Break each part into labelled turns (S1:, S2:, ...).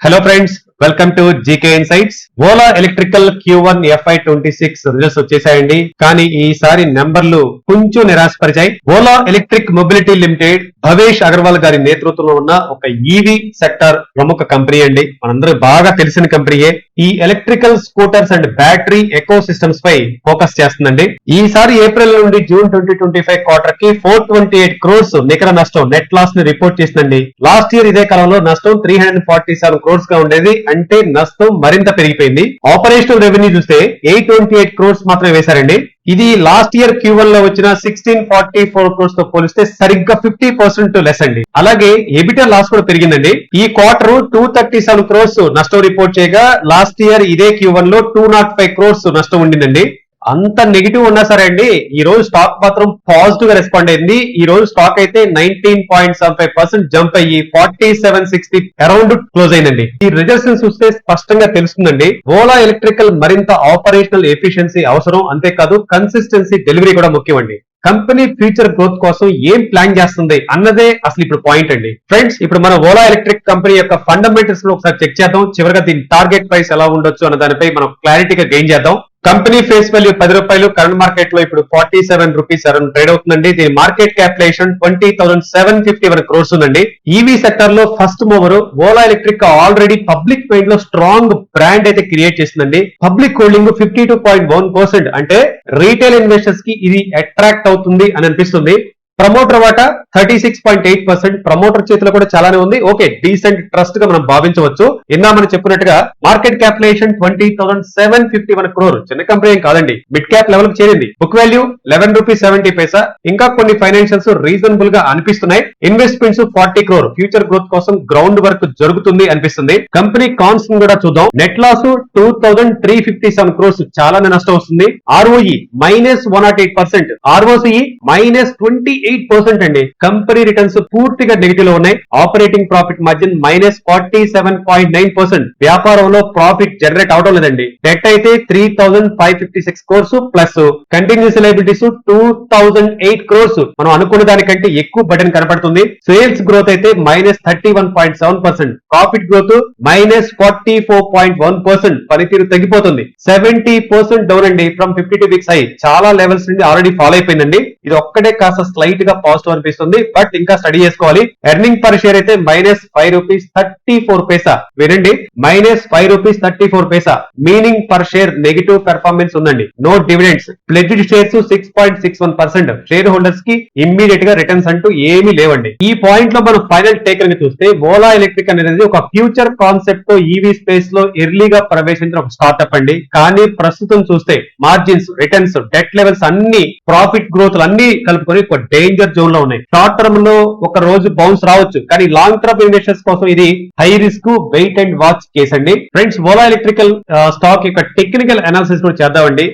S1: Hello friends welcome to GK insights Ola electrical Q one FY twenty six results వచ్చేసాయండి. కానీ ఈసారి నెంబర్లు కొంచెం నిరాశపరిచాయి. Ola electric mobility limited Bhavish Aggarwal గారి నేతృత్వంలో ఉన్న ఒక ఈవీ సెక్టర్ ప్రముఖ కంపెనీ అండి. మనందరూ బాగా తెలిసిన కంపెనీయే. ఈ electrical scooters and battery ecosystems pi focus చేస్తుందండి. ఈసారి ఏప్రిల్ నుండి జూన్ ట్వంటీ ట్వంటీ ఫైవ్ క్వార్టర్కి ఫోర్ ట్వంటీ ఎయిట్ క్రోర్స్ నికర నష్టం నెట్ లాస్ని రిపోర్ట్ చేసిందండి లాస్ట్ ఇయర్ ఇదే కాలంలో నష్టం త్రీ హండ్రెడ్ ఫార్టీ సెవెన్ క్రోర్స్గా ఉండేది. అంటే నష్టం మరింత పెరిగిపోయింది. ఆపరేషనల్ రెవెన్యూ చూస్తే ఎయిట్ ట్వంటీ ఎయిట్ క్రోర్స్ మాత్రమే వేశారండి. ఇది లాస్ట్ ఇయర్ క్యూ వన్లో వచ్చిన సిక్స్టీన్ ఫార్టీ ఫోర్ క్రోర్స్తో పోలిస్తే సరిగ్గా ఫిఫ్టీ పర్సెంట్ లెస్ అండి. అలాగే ఎబిటా లాస్ కూడా పెరిగిందండి. ఈ quarter two thirty seven crores నష్టం రిపోర్ట్ చేయగా లాస్ట్ ఇయర్ ఇదే క్యూ వన్లో టూ నాట్ ఫైవ్ క్రోర్స్ నష్టం ఉండిందండి. అంత నెగిటివ్ ఉన్నా సరే అండి ఈ రోజు స్టాక్ మాత్రం పాజిటివ్గా రెస్పాండ్ అయింది. ఈ రోజు స్టాక్ అయితే nineteen point seven five percent jump అయ్యి forty seven sixty around close అయిందండి. ఈ రిజల్ట్స్ చూస్తే స్పష్టంగా తెలుస్తుందండి. ఓలా ఎలక్ట్రికల్ మరింత ఆపరేషనల్ ఎఫిషియన్సీ అవసరం అంతేకాదు కన్సిస్టెన్సీ డెలివరీ కూడా ముఖ్యం అండి కంపెనీ ఫ్యూచర్ గ్రోత్ కోసం ఏం ప్లాన్ చేస్తుంది అన్నదే అసలు ఇప్పుడు పాయింట్ అండి. ఫ్రెండ్స్ ఇప్పుడు మనం ఓలా ఎలక్ట్రిక్ కంపెనీ యొక్క ఫండమెంటల్స్లో ఒకసారి చెక్ చేద్దాం. చివరిగా దీని టార్గెట్ ప్రైస్ ఎలా ఉండొచ్చు అన్న దానిపై మనం క్లారిటీగా గెయిన్ చేద్దాం. కంపెనీ ఫేస్ వాల్యూ పది రూపాయలు కరెంట్ మార్కెట్లో ఇప్పుడు forty seven rupees around trade అవుతుందండి. దీని market capitalisation twenty thousand seven fifty one crores ఉందండి. ఈవీ సెక్టర్లో first mover Ola electric already public మైండ్లో స్ట్రాంగ్ బ్రాండ్ అయితే క్రియేట్ చేసిందండి public holding fifty two point one percent అంటే రీటైల్ ఇన్వెస్టర్స్కి ఇది అట్రాక్ట్ అవుతుంది అని అనిపిస్తుంది. Promoter what? Thirty six point eight percent promoter చేతిలో కూడా చాలానే ఉంది. ఓకే డీసెంట్ ట్రస్ట్గా మనం భావించవచ్చు. ఇందా మనం చెప్పినట్టుగా market capitalisation twenty thousand seven fifty one crore చిన్న కంపెనీ ఏం కాదండి. మిడ్ క్యాప్ లెవెల్ చేరింది. Book value eleven rupees seventy paisa ఇంకా కొన్ని ఫైనాన్షియల్స్ రీజనబుల్గా అనిపిస్తున్నాయి. Investments forty crore future growth కోసం గ్రౌండ్ వర్క్ జరుగుతుంది అనిపిస్తుంది. కంపెనీ కాన్స్ కూడా చూద్దాం. Net loss two thousand three fifty seven crores చాలానే నష్టం వస్తుంది. ROE minus one nought eight percent ROC minus twenty eight percent అండి. కంపెనీ రిటర్న్స్ పూర్తిగా నెగిటివ్లో ఉన్నాయి. Operating profit margin minus forty seven point nine percent వ్యాపారంలో ప్రాఫిట్ జనరేట్ అవడం లేదండి. డెట్ అయితే three thousand five fifty six crores plus continues liabilities two thousand eight crores మనం అనుకున్న దానికంటే ఎక్కువ బటన్ కనపడుతుంది. సేల్స్ గ్రోత్ అయితే minus thirty one point seven percent profit growth minus forty four point one percent పనితీరు తగ్గిపోతుంది. Seventy percent down అండి from fifty two weeks high చాలా లెవెల్స్ నుండి ఆల్రెడీ ఫాలో అయిపోయిందండి. ఇది ఒక్కటే కాస్త స్లైట్ గా పాజిటివ్ అనిపిస్తుంది బట్ ఇంకా స్టడీ చేసుకోవాలి. ఎర్నింగ్ పర్ షేర్ అయితే minus five rupees thirty four paisa వినండి minus five rupees thirty four paisa meaning per share negative performance ఉందండి. No dividends pledged shares six point six one percent share హోల్డర్స్కి ఇమ్మీడియట్గా returns అంటూ ఏమీ లేవండి. ఈ పాయింట్లో మనం ఫైనల్ టేకర్ని చూస్తే ఓలా ఎలక్ట్రిక్ అనేది ఒక ఫ్యూచర్ కాన్సెప్ట్తో ఈవీ స్పేస్లో ఎర్లీగా ప్రవేశించిన ఒక స్టార్ట్అప్ అండి. కానీ ప్రస్తుతం చూస్తే మార్జిన్స్ రిటర్న్స్ డెట్ లెవెల్స్ అన్ని ప్రాఫిట్ గ్రోత్ అన్ని కలుపుకొని ఒక డేంజర్ జోన్లో ఉన్నాయి. షార్ట్ టర్మ్లో ఒక రోజు బౌన్స్ రావచ్చు. కానీ లాంగ్ టర్మ్ ఇన్వెస్టర్స్ కోసం ఇది high risk wait and watch case అండి. ఫ్రెండ్స్ ఓలా ఎలక్ట్రికల్ స్టాక్ యొక్క టెక్నికల్ అనాలిసిస్ కూడా చేద్దామండి.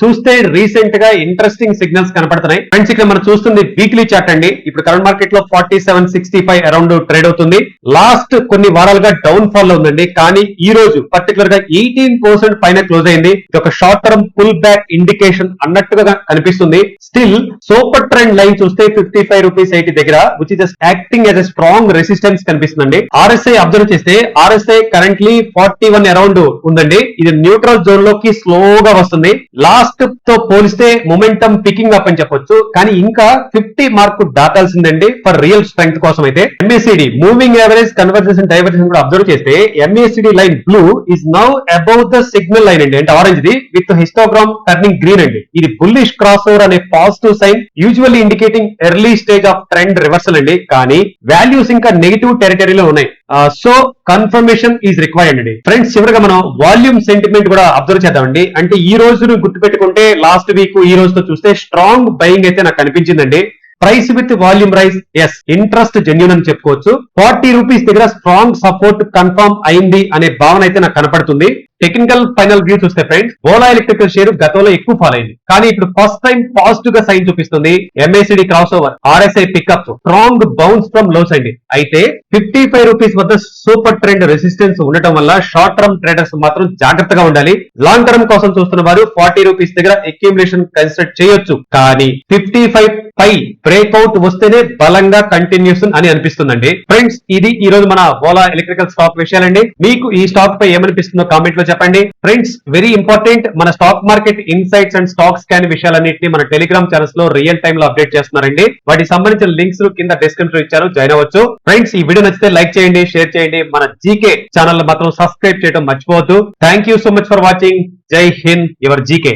S1: చూస్తే రీసెంట్గా ఇంట్రెస్టింగ్ సిగ్నల్స్ కనపడుతున్నాయి. ఫ్రెండ్స్ ఇక్కడ మనం చూస్తుంది వీక్లీ చార్ట్ అండి. ఇప్పుడు కరెంట్ మార్కెట్లో forty seven sixty five around trade అవుతుంది. లాస్ట్ కొన్ని వారాలుగా డౌన్ ఫాల్లో ఉందండి. కానీ ఈ రోజు పర్టికులర్గా ఎయిటీన్ పర్సెంట్ పైన క్లోజ్ అయింది. ఇది ఒక short term pull back indication అన్నట్టుగా కనిపిస్తుంది. స్టిల్ సూపర్ ట్రెండ్ లైన్ చూస్తే ఫిఫ్టీ ఫైవ్ రూపీస్ ఎయిటీ దగ్గర which is acting as a strong resistance కనిపిస్తుందండి. ఆర్ఎస్ఐ అబ్జర్వ్ చేస్తే RSI currently forty one around ఉందండి. ఇది న్యూట్రల్ జోన్లోకి స్లోగా వస్తుంది. లాస్ట్తో పోలిస్తే మొమెంటం పికింగ్ అప్ అని చెప్పొచ్చు. కానీ ఇంకా ఫిఫ్టీ మార్క్ దాటాల్సిందండి ఫర్ రియల్ స్ట్రెంగ్త్ కోసం అయితే. MACD moving average convergence divergence కూడా అబ్జర్వ్ చేస్తే MACD line blue is now above the signal line అండి. అంటే orange the with histogram turning green అండి. ఇది బుల్లిష్ క్రాస్ ఓవర్ అనే positive sign usually indicating early stage of trend reversal అండి. కానీ values ఇంకా నెగిటివ్ టెరిటరీలో ఉన్నాయి. సో కన్ఫర్మేషన్ ఈజ్ రిక్వైర్డ్ అండి. ఫ్రెండ్స్ చివరిగా మనం వాల్యూమ్ సెంటిమెంట్ కూడా అబ్జర్వ్ చేద్దామండి. అంటే ఈ రోజును గుర్తుపెట్టుకుంటే లాస్ట్ వీక్ ఈ రోజుతో చూస్తే స్ట్రాంగ్ బయింగ్ అయితే నాకు కనిపించిందండి price with volume rise is interest genuine అని చెప్పుకోవచ్చు. ఫార్టీ రూపీస్ దగ్గర స్ట్రాంగ్ సపోర్ట్ కన్ఫర్మ్ అయింది అనే భావన అయితే నాకు కనపడుతుంది. టెక్నికల్ ఫైనల్ వ్యూ చూస్తే ఫ్రెండ్స్ ఓలా ఎలక్ట్రికల్ షేర్ గతంలో ఎక్కువ ఫాల్ అయింది. కానీ ఇప్పుడు ఫస్ట్ టైం పాజిటివ్గా సైన్ చూపిస్తుంది MACD crossover RSI pickup strong bounce from lows అండి అయితే ఫిఫ్టీ ఫైవ్ రూపీస్ వద్ద సూపర్ ట్రెండ్ రెసిస్టెన్స్ ఉండటం వల్ల షార్ట్ టర్మ్ ట్రేడర్స్ మాత్రం జాగ్రత్తగా ఉండాలి. లాంగ్ టర్మ్ కోసం చూస్తున్న వారు ఫార్టీ రూపీస్ దగ్గర అక్యూములేషన్ కన్సిడర్ చేయొచ్చు. కానీ ఫిఫ్టీ ఫైవ్ పై బ్రేక్అవుట్ వస్తేనే బలంగా కంటిన్యూస్ అని అనిపిస్తుందండి. ఫ్రెండ్స్ ఇది ఈ రోజు మన ఓలా ఎలక్ట్రికల్ స్టాక్ విషయాలండి. మీకు ఈ స్టాక్ పై ఏమనిపిస్తుందో కామెంట్లో చెప్పండి? ఫ్రెండ్స్ వెరీ ఇంపార్టెంట్ మన stock market insights and stock scan విషయాలన్నింటినీ మన టెలిగ్రామ్ ఛానల్స్లో రియల్ టైమ్లో అప్డేట్ చేస్తున్నారండి. వాటికి సంబంధించిన లింక్స్ కింద డిస్క్రిప్షన్ ఇచ్చారు. జాయిన్ అవ్వచ్చు. ఫ్రెండ్స్ ఈ వీడియో నచ్చితే లైక్ చేయండి షేర్ చేయండి. మన జీకే ఛానల్ మాత్రం సబ్స్క్రైబ్ చేయడం మర్చిపోవద్దు. Thank you so much for watching Jai Hind your GK